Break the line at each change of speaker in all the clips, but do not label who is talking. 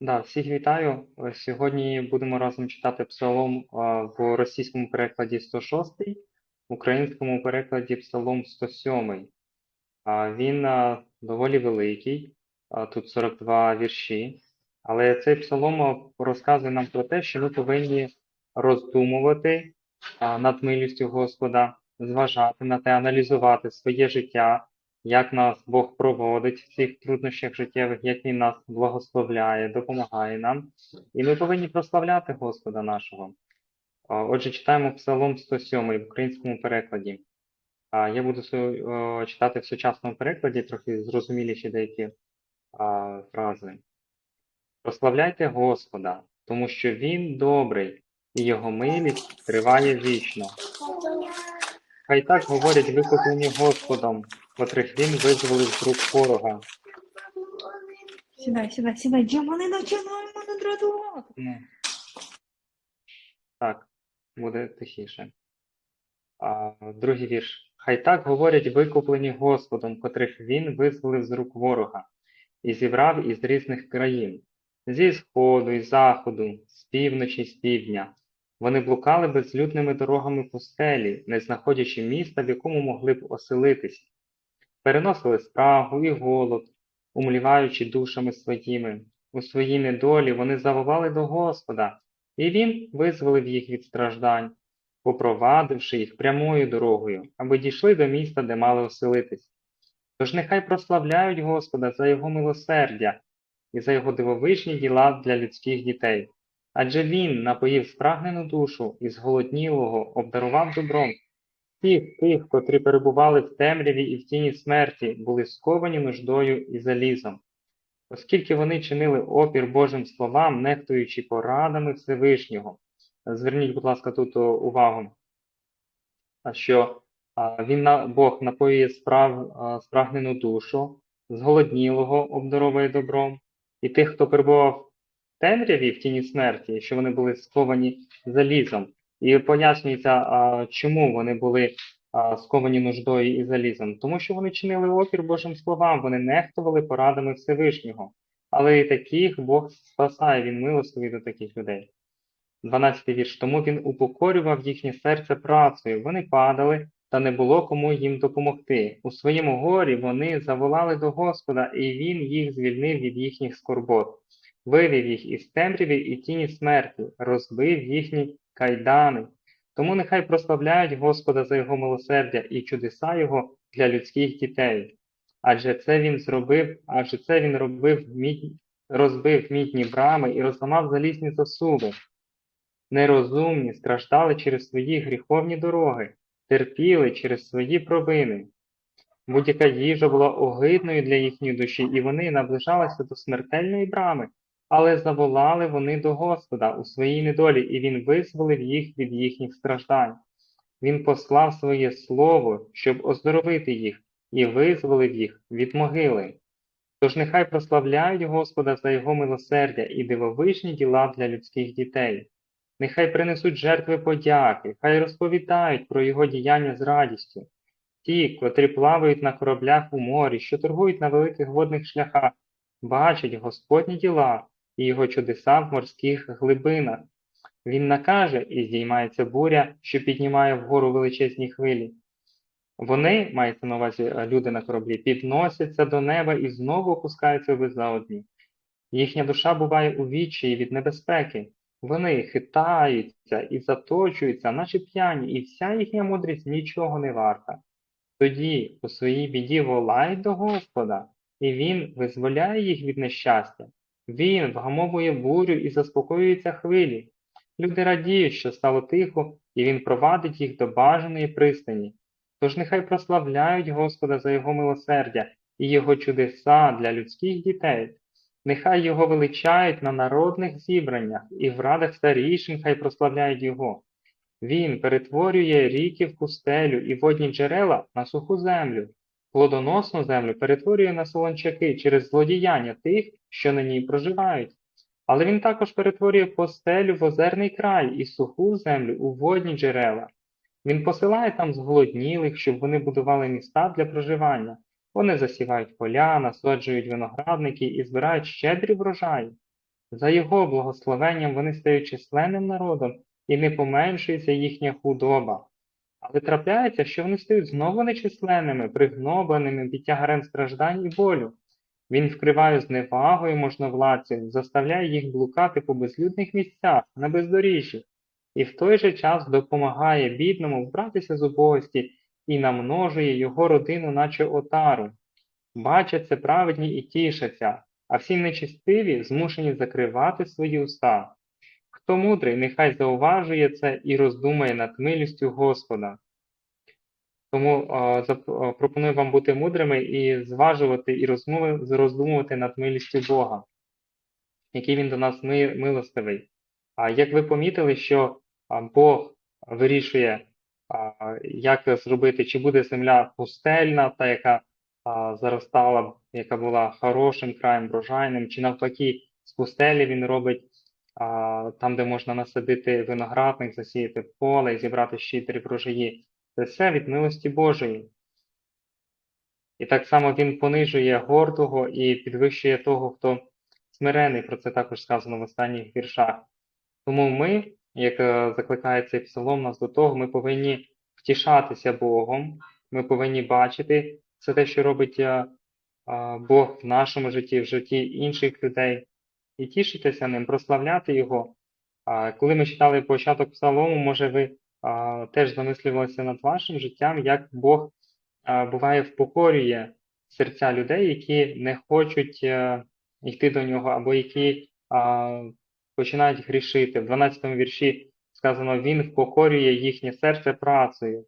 Да, всіх вітаю. Е, Сьогодні будемо разом читати Псалом в російському перекладі 106, в українському перекладі Псалом 107. Він доволі великий, тут 42 вірші, але цей псалом розказує нам про те, що ми повинні роздумувати над милістю Господа, зважати на те, аналізувати своє життя, як нас Бог проводить в цих труднощах життєвих, як Він нас благословляє, допомагає нам. І ми повинні прославляти Господа нашого. Отже, читаємо Псалом 107 в українському перекладі. Я буду читати в сучасному перекладі, трохи зрозуміліші деякі фрази. Прославляйте Господа, тому що Він добрий, і Його милість триває вічно. Хай так говорять викуплені Господом, котрих Він визволив з рук ворога.
Сідай, сідай, сідай, демони починаємо мене дратувати.
Ну, так, буде тихіше. А, другий вірш. Хай так говорять викуплені Господом, котрих він визволив з рук ворога, і зібрав із різних країн, зі сходу і заходу, з півночі й з півдня. Вони блукали безлюдними дорогами пустелі, не знаходячи міста, в якому могли б оселитись. Переносили спрагу і голод, умліваючи душами своїми. У своїй недолі вони завували до Господа, і Він визволив їх від страждань, попровадивши їх прямою дорогою, аби дійшли до міста, де мали оселитись. Тож нехай прославляють Господа за Його милосердя і за Його дивовижні діла для людських дітей. Адже Він напоїв спрагнену душу і зголоднілого обдарував добром. Всіх тих, котрі перебували в темряві і в тіні смерті, були сковані нуждою і залізом. Оскільки вони чинили опір Божим словам, нехтуючи порадами Всевишнього. Зверніть, будь ласка, тут увагу, що він на Бог напоює справ, спрагнену душу, зголоднілого обдаровує добром, і тих, хто перебував в темряві в тіні смерті, що вони були сковані залізом. І пояснюється, чому вони були сковані нуждою і залізом. Тому що вони чинили опір Божим словам, вони нехтували порадами Всевишнього. Але і таких Бог спасає, Він милостивий до таких людей. 12 вірш. Тому він упокорював їхнє серце працею. Вони падали, та не було кому їм допомогти. У своєму горі вони заволали до Господа, і він їх звільнив від їхніх скорбот, вивів їх із темряві і тіні смерті, розбив їхні кайдани. Тому нехай прославляють Господа за його милосердя і чудеса його для людських дітей. Адже це він зробив, адже це він робив розбив мідні брами і розламав залізні засуви. Нерозумні страждали через свої гріховні дороги, терпіли через свої провини. Будь-яка їжа була огидною для їхньої душі, і вони наближалися до смертельної брами, але заволали вони до Господа у своїй недолі, і Він визволив їх від їхніх страждань. Він послав своє слово, щоб оздоровити їх, і визволив їх від могили. Тож нехай прославляють Господа за його милосердя і дивовижні діла для людських дітей. Нехай принесуть жертви подяки, хай розповідають про його діяння з радістю. Ті, котрі плавають на кораблях у морі, що торгують на великих водних шляхах, бачать Господні діла і його чудеса в морських глибинах. Він накаже і здіймається буря, що піднімає вгору величезні хвилі. Вони, мається на увазі е, люди на кораблі, підносяться до неба і знову опускаються в безодні. Їхня душа буває у відчаї від небезпеки. Вони хитаються і заточуються, наче п'яні, і вся їхня мудрість нічого не варта. Тоді у своїй біді волають до Господа, і Він визволяє їх від нещастя. Він вгамовує бурю і заспокоюється хвилі. Люди радіють, що стало тихо, і Він провадить їх до бажаної пристані. Тож нехай прославляють Господа за Його милосердя і Його чудеса для людських дітей. Нехай Його величають на народних зібраннях і в радах старішин хай прославляють Його. Він перетворює ріки в пустелю і водні джерела на суху землю. Плодоносну землю перетворює на солончаки через злодіяння тих, що на ній проживають. Але він також перетворює постелю в озерний край і суху землю у водні джерела. Він посилає там зголоднілих, щоб вони будували міста для проживання. Вони засівають поля, насаджують виноградники і збирають щедрі врожаї. За його благословенням вони стають численним народом, і не поменшується їхня худоба. Але трапляється, що вони стають знову нечисленними, пригнобленими під тягарем страждань і болю. Він вкриває зневагою можновладців, заставляє їх блукати по безлюдних місцях, на бездоріжжі, і в той же час допомагає бідному вбратися з убогості і намножує його родину, наче отару. Бачать це праведні і тішаться, а всі нечистиві змушені закривати свої уста. Хто мудрий, нехай зауважує це і роздумає над милістю Господа. Тому е, пропоную вам бути мудрими і зважувати і розмови- роздумувати над милістю Бога, який він до нас ми- милостивий. А як ви помітили, що Бог вирішує, як зробити, чи буде земля пустельна, та яка заростала, яка була хорошим краєм, врожайним, чи навпаки, з пустелі він робить там, де можна насадити виноградник, засіяти поле і зібрати щедрі врожаї. Це все від милості Божої. І так само він понижує гордого і підвищує того, хто смирений. Про це також сказано в останніх віршах. Тому ми, як е, закликає цей псалом нас до того, ми повинні втішатися Богом, ми повинні бачити все те, що робить е, Бог в нашому житті, в житті інших людей, і тішитися ним, прославляти Його. Коли ми читали початок псалому, може ви теж замислювалися над вашим життям, як Бог буває впокорює серця людей, які не хочуть е, йти до нього, або які починають грішити. В 12 вірші сказано, Він впокорює їхнє серце працею.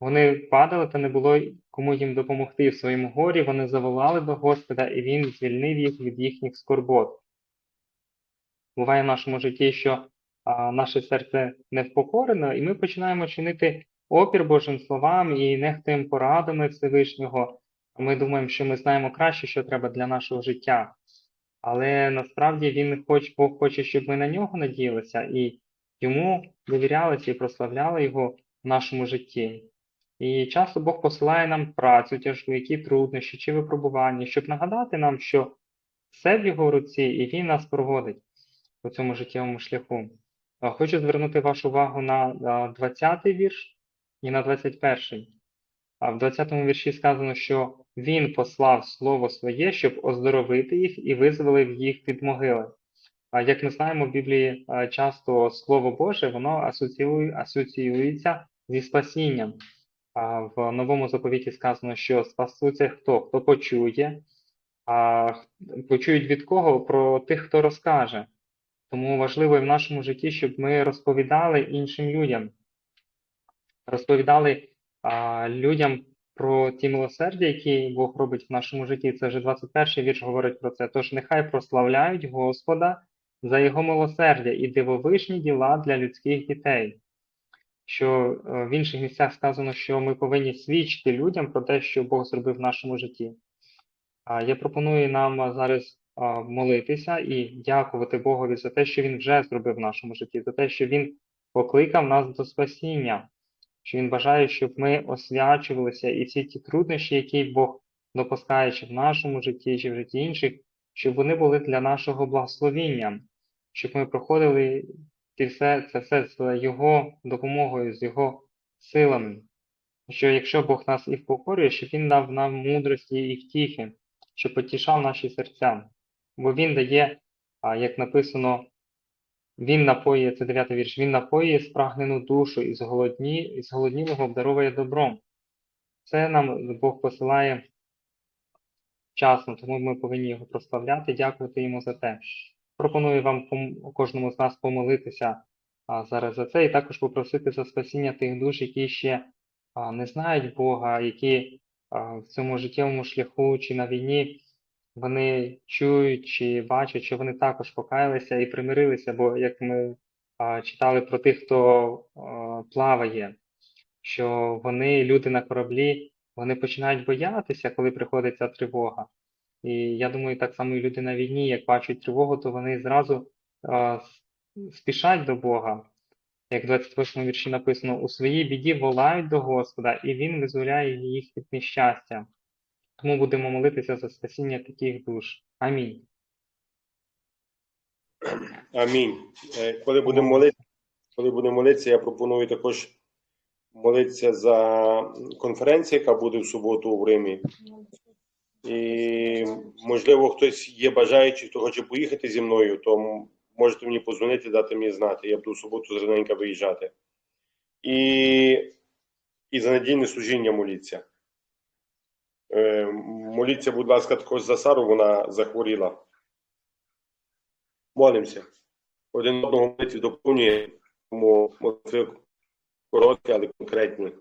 Вони падали, та не було кому їм допомогти. В своєму горі вони заволали до Господа, і Він звільнив їх від їхніх скорбот. Буває в нашому житті, що а, наше серце не впокорено, і ми починаємо чинити опір Божим словам і нехтуємо порадами Всевишнього. Ми думаємо, що ми знаємо краще, що треба для нашого життя. Але насправді він хоч Бог хоче, щоб ми на нього надіялися і йому довірялися і прославляли його в нашому житті. І часто Бог посилає нам працю тяжку, які труднощі чи випробування, щоб нагадати нам, що все в його руці, і він нас проводить по цьому життєвому шляху. Хочу звернути вашу увагу на 20-й вірш і на 21-й. А в 20-му вірші сказано, що він послав слово своє, щоб оздоровити їх і визволив їх від могили. А як ми знаємо, в Біблії часто Слово Боже, воно асоціює, асоціюється зі спасінням. А в новому заповіті сказано, що спасуться хто? Хто почує, а почують від кого? Про тих, хто розкаже. Тому важливо і в нашому житті, щоб ми розповідали іншим людям, розповідали а, людям про ті милосердя, які Бог робить в нашому житті. Це вже 21 вірш говорить про це. Тож нехай прославляють Господа за його милосердя і дивовижні діла для людських дітей. Що е, в інших місцях сказано, що ми повинні свідчити людям про те, що Бог зробив в нашому житті. Я пропоную нам зараз молитися і дякувати Богові за те, що Він вже зробив в нашому житті, за те, що Він покликав нас до спасіння, що Він бажає, щоб ми освячувалися, і всі ті труднощі, які Бог допускає чи в нашому житті, чи в житті інших, щоб вони були для нашого благословіння, щоб ми проходили ці все, це все з Його допомогою, з Його силами. Що якщо Бог нас і впокорює, щоб Він дав нам мудрості і втіхи, що потішав наші серця. Бо Він дає, як написано, Він напоює, це 9 вірш, Він напоює спрагнену душу і зголодні, і зголоднілого обдаровує добром. Це нам Бог посилає вчасно, тому ми повинні його прославляти, дякувати йому за те. Пропоную вам кожному з нас помолитися а, зараз за це і також попросити за спасіння тих душ, які ще а, не знають Бога, які а, в цьому життєвому шляху чи на війні вони чують чи бачать, що вони також покаялися і примирилися, бо як ми а, читали про тих, хто а, плаває, що вони, люди на кораблі, вони починають боятися, коли приходить ця тривога. І я думаю, так само і люди на війні, як бачать тривогу, то вони зразу а, спішать до Бога. Як в 28 вірші написано, у своїй біді волають до Господа, і Він визволяє їх від нещастя. Тому будемо молитися за спасіння таких душ. Амінь.
Амінь. Е, Коли будемо молитися, коли будемо молитися, я пропоную також молитися за конференцію, яка буде в суботу в Римі. І можливо, хтось є бажаючий, хто хоче поїхати зі мною, то можете мені подзвонити, дати мені знати. Я буду в суботу зраненька виїжджати. І, і за недільне служіння моліться. Моліться, будь ласка, також за Сару, вона захворіла. Молимося. Один одного молитві доповнює, тому молитви короткі, але конкретні.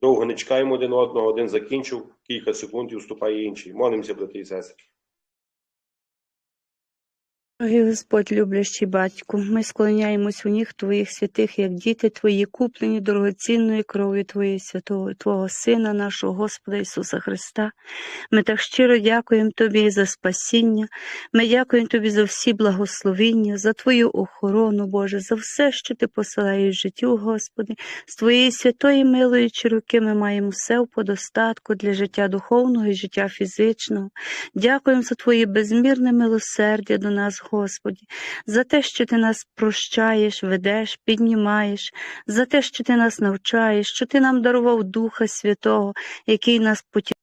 Довго не чекаємо один одного, один закінчив, кілька секунд і вступає інший. Молимося, брати і сестри.
Дорогий Господь, люблячий батьку, ми склоняємось у ніг Твоїх святих, як діти Твої, куплені дорогоцінною кров'ю Твоєї святого, Твого Сина, нашого Господа Ісуса Христа. Ми так щиро дякуємо Тобі за спасіння. Ми дякуємо Тобі за всі благословіння, за Твою охорону, Боже, за все, що Ти посилаєш в життю, Господи. З Твоєї святої милуючи руки ми маємо все в подостатку для життя духовного і життя фізичного. Дякуємо за Твоє безмірне милосердя до нас, Господі, за те, що Ти нас прощаєш, ведеш, піднімаєш, за те, що Ти нас навчаєш, що Ти нам дарував Духа Святого, який нас потягнув.